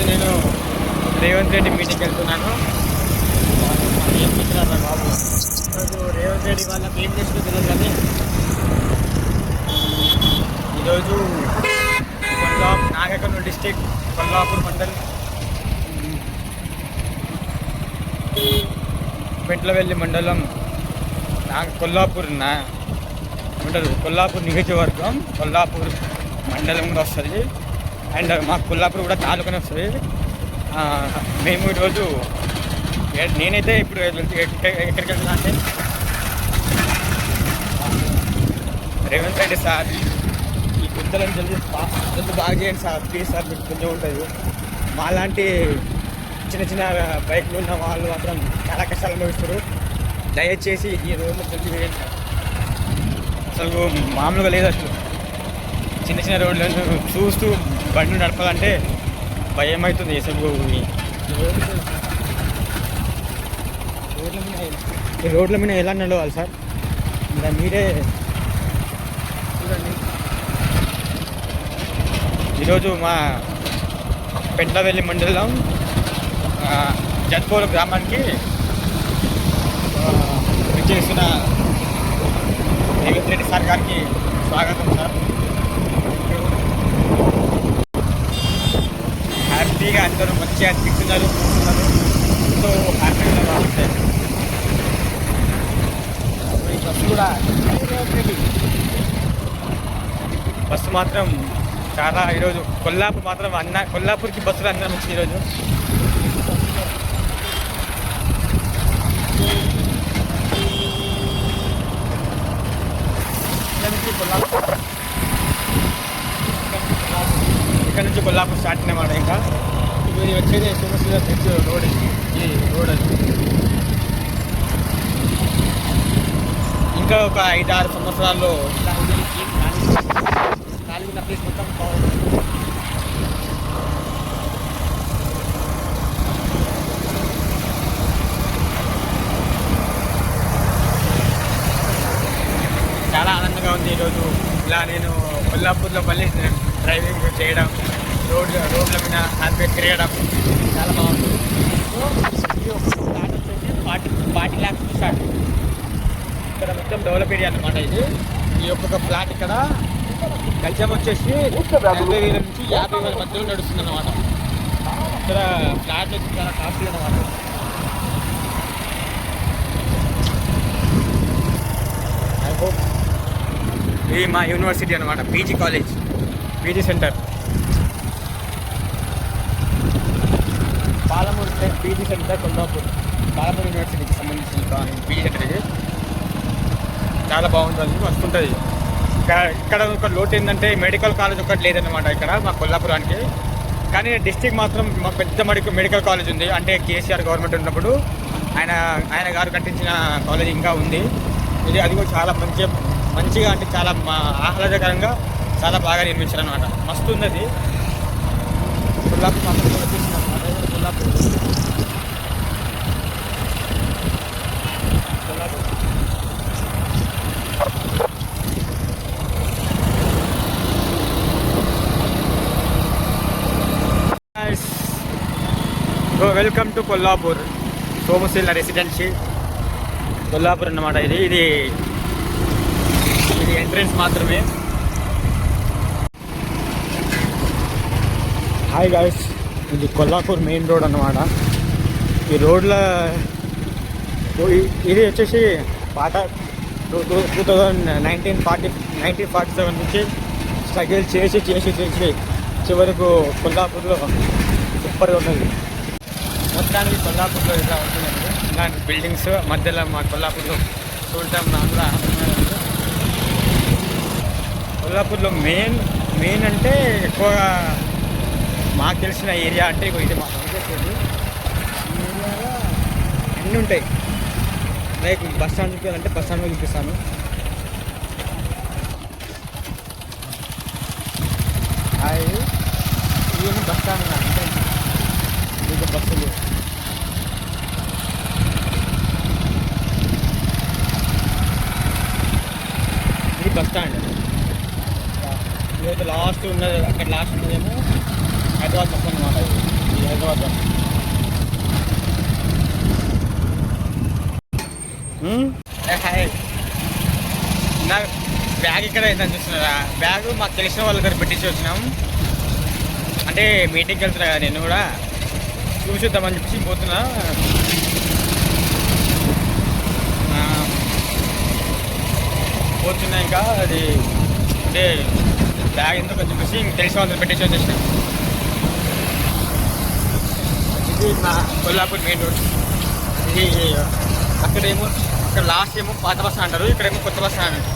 ఈరోజు నేను రేవంత్ రెడ్డి మీటింగ్కి వెళ్తున్నాను. ఏం చేస్తున్నారు బాబు ఈరోజు రేవంత్ రెడ్డి వాళ్ళకి ఏం చేస్తుందో తెలియదు కానీ ఈరోజు కొల్లా నాగకర్నూలు డిస్టిక్ కొల్లాపూర్ మండల్ పెంట్లవెల్లి మండలం నా కొల్లాపూర్ నా ఉంటుంది కొల్లాపూర్ నియోజకవర్గం కొల్లాపూర్ మండలంగా వస్తుంది. అండ్ మాకు కొల్లాపూర్ కూడా తాలూకానే వస్తుంది. మేము ఈరోజు నేనైతే ఇప్పుడు ఎక్కడ- ఎక్కడికి వెళ్తున్నా అంటే రేవంత్ రెడ్డి సార్ ఈ గుంతలను జల్దీ బా- జల్దీ బాగా చేయండి సార్ ప్లీజ్ సార్ మీకు కొంచెం ఉంటుంది. మాలాంటి చిన్న చిన్న బైక్లు ఉన్న వాళ్ళు మాత్రం చాలా కష్టాలు అనుభవిస్తారు. దయచేసి ఈ రోడ్లు జల్దీ వేయండి సార్. అసలు మామూలుగా లేదు అసలు. చిన్న చిన్న రోడ్లను చూస్తూ బండి నడపాలంటే భయం అవుతుంది అసలు ఈ రోడ్ల మీద ఎలా నడవాలి సార్? ఇలా మీరే చూడండి. ఈరోజు మా పెంట్లవెల్లి మండలం ఆ, జత్పూర్ గ్రామానికి ఆ, విచ్చేస్తున్న రేవంత్ రెడ్డి సార్ గారికి స్వాగతం సార్. హ్యాపీగా అందరూ మంచిగా తింటున్నారు కూర్చున్నారు ఎంతో హ్యాపీగా బాగుంటాయి ఈ బస్సు కూడా బస్సు మాత్రం చాలా ఈరోజు కొల్లాపూర్ మాత్రం అన్న కొల్లాపూర్కి బస్సులు అందరం వచ్చింది ఈరోజు ఇక్కడ నుంచి కొల్లాపూర్ ఇక్కడ నుంచి కొల్లాపూర్ స్టార్ట్ అన్నమాట ఇంకా ఇప్పుడు ఇది వచ్చేది సోమశిల బ్రిడ్జ్ రోడ్ ఇది. ఈ రోడ్ అది ఇంకా ఒక ఐదు ఆరు సంవత్సరాల్లో ఇలా ప్లేస్ మొత్తం బాగుంటుంది చాలా ఆనందంగా ఉంది ఈరోజు ఇలా నేను కొల్లాపూర్లో మళ్ళీ డ్రైవింగ్ చేయడం రోడ్ రోడ్ల మీద హ్యాపీ తిరగడం చాలా బాగుంటుంది సో స్టార్ట్ వచ్చేసి ఫార్టీ ఫార్టీ ల్యాక్స్ స్టార్ట్ ఇక్కడ మొత్తం డెవలప్ ఏరియా అన్నమాట ఇది. ఈ ఒక్కొక్క ఫ్లాట్ ఇక్కడ గజం వచ్చేసి నలభై వేల నుంచి యాభై వేల మధ్యలో నడుస్తుంది అన్నమాట ఇక్కడ ఫ్లాట్ చాలా కాస్ట్లీ అన్నమాట. ఇది మా యూనివర్సిటీ అనమాట PG college. PG centre. Palamuru state PG centre Kollapur Palamuru యూనివర్సిటీకి సంబంధించిన పీజీ సెంటర్ ఇది. చాలా బాగుంటుంది వస్తుంటుంది ఇక్కడ ఇక్కడ ఒక లోటు ఏంటంటే మెడికల్ కాలేజ్ ఒకటి లేదన్నమాట ఇక్కడ మా కొల్లాపురానికి. కానీ డిస్టిక్ మాత్రం మా పెద్ద మెడికల్ మెడికల్ కాలేజ్ ఉంది. అంటే కేసీఆర్ గవర్నమెంట్ ఉన్నప్పుడు ఆయన ఆయన గారు కట్టించిన కాలేజ్ ఇంకా ఉంది. ఇది అది కూడా చాలా మంచి మంచిగా అంటే చాలా మా ఆహ్లాదకరంగా చాలా బాగా నిర్మించారు అనమాట మస్తు ఉంది అది మాత్రం అన్నమాట. Kollapur so welcome to Kollapur Somasila residency Kollapur అన్నమాట ఇది. ఇది ఇది ఎంట్రెన్స్ మాత్రమే. హాయ్ గాయస్ ఇది కొల్లాపూర్ మెయిన్ రోడ్ అన్నమాట. ఈ రోడ్ల ఇది వచ్చేసి పాట two thousand nineteen forty nineteen forty seven నుంచి స్ట్రగుల్ చేసి చేసి చేసి చివరకు కొల్లాపూర్లో సూపర్గా ఉన్నది. మొత్తానికి కొల్లాపూర్లో ఇలా ఉంటుందండి. ఇలాంటి బిల్డింగ్స్ మధ్యలో మా కొల్లాపూర్లో చూడటం నాకు కూడా ఆనందంగా కొల్లాపూర్లో మెయిన్ మెయిన్ అంటే ఎక్కువగా మాకు తెలిసిన ఏరియా అంటే ఇది మా ఈ ఏరియాలో అన్నీ ఉంటాయి. లైక్ బస్ స్టాండ్ చూపించాలంటే బస్ స్టాండ్ చూపిస్తాను. హాయ్. ఇది బస్ స్టాండ్ అంటే ఇది. బస్సులు ఇది బస్ స్టాండ్. ఇదైతే లాస్ట్ ఉన్నది. అక్కడ లాస్ట్ ఉన్నదేమో హైదరాబాద్ బస్ అన్నమాట ఇది హైదరాబాద్ హాయ్. నా బ్యాగ్ ఇక్కడ ఏంటని చూస్తున్నారా? బ్యాగ్ మాకు తెలిసిన వాళ్ళ దగ్గర పెట్టించి వచ్చినాం. అంటే మీటింగ్కి వెళ్తున్నా కదా నేను కూడా. చూసిద్దామని చెప్పేసి పోతున్నా. పోతున్నా ఇంకా. అది అంటే బ్యాగ్ ఎంతో కొంచెం చూసి తెలిసిన వాళ్ళు దగ్గర పెట్టించి వచ్చేసి ఇది మా కొల్లాపూర్ మెయిన్ రోడ్. ఇది అక్కడేమో అక్కడ లాస్ట్ ఏమో పాత బస్ అంటారు. ఇక్కడేమో కొత్త బస్ అంటారు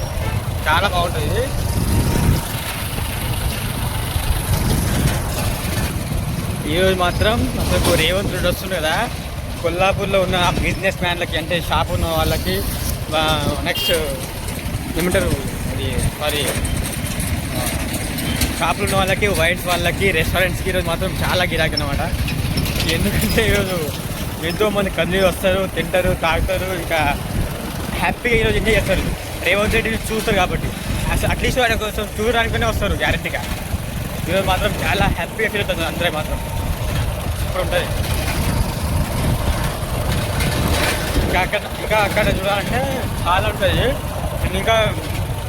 చాలా బాగుంటుంది ఈరోజు మాత్రం అసలు రేవంత్ రెడ్డి వస్తుంది కదా. కొల్లాపూర్లో ఉన్న బిజినెస్ మ్యాన్లకి అంటే షాప్ ఉన్న వాళ్ళకి నెక్స్ట్ ఏమంటారు అది సారీ షాపులు ఉన్న వాళ్ళకి వైన్స్ వాళ్ళకి రెస్టారెంట్స్కి ఈరోజు మాత్రం చాలా గిరాకీ అనమాట ఎందుకంటే ఈరోజు ఎంతోమంది మంది వస్తారు తింటారు తాగుతారు ఇంకా హ్యాపీగా ఈరోజు ఎంజాయ్ చేస్తారు. రేవంత్ రెడ్డి చూస్తారు కాబట్టి. అసలు అట్లీస్ట్ వాడి కోసం చూడడానికనే వస్తారు గ్యారెంటీగా ఈరోజు మాత్రం చాలా హ్యాపీగా ఫీల్ అవుతుంది అందరూ మాత్రం. సూపర్ ఉంటుంది. ఇంకా అక్కడ ఇంకా అక్కడ చూడాలంటే చాలా ఉంటుంది. ఇంకా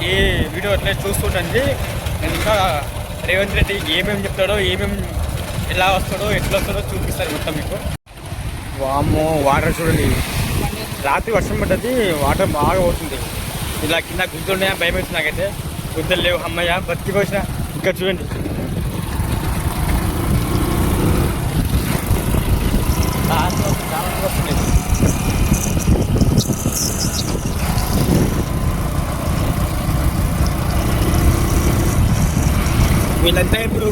ఈ వీడియో అట్లే చూస్తుంటుంది. ఇంకా రేవంత్ రెడ్డి ఏమేమి చెప్తాడో ఏమేమి ఎలా వస్తాడో ఎట్లా వస్తాడో చూపిస్తారు మొత్తం మీకు. వామ్మో వాటర్ చూడండి. రాత్రి వర్షం పడ్డది వాటర్ బాగా పోతుంది. ఇలా కింద గుంతలు ఉన్నాయా భయం వేస్తుంది నాకైతే. గుంతలు లేవు అమ్మయ్య బతికి పోసిన. ఇక్కడ చూడండి దాంట్లో చాలా వస్తుంది వీళ్ళంతా ఇప్పుడు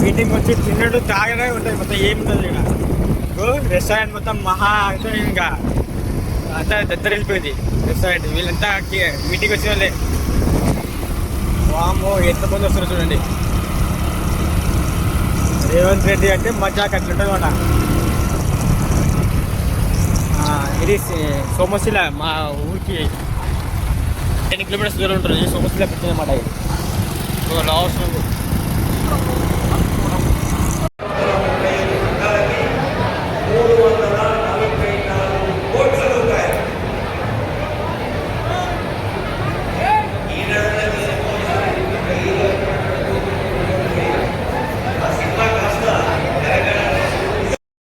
మీటింగ్ వచ్చి తిన్నట్టు తాగడే ఉంటుంది మొత్తం ఏమి ఉండదు ఇక్కడ రెస్టారెంట్ మొత్తం మహా అయితే ఇంకా అంతా దద్దరు వెళ్ళిపోయింది రెస్టారెంట్ వీళ్ళంతా మీటింగ్ వచ్చిన వాళ్ళే. వామో ఎంతమంది వస్తున్నారు చూడండి. రేవంత్ రెడ్డి అంటే మజాక్ అట్లుంటుంది ఇది సోమశిల మా ఊరికి టెన్ కిలోమీటర్స్ దూరం ఉంటుంది సోమశిల పెట్టిందన్నమాట ఇది. లాస్ట్ మూడు వందల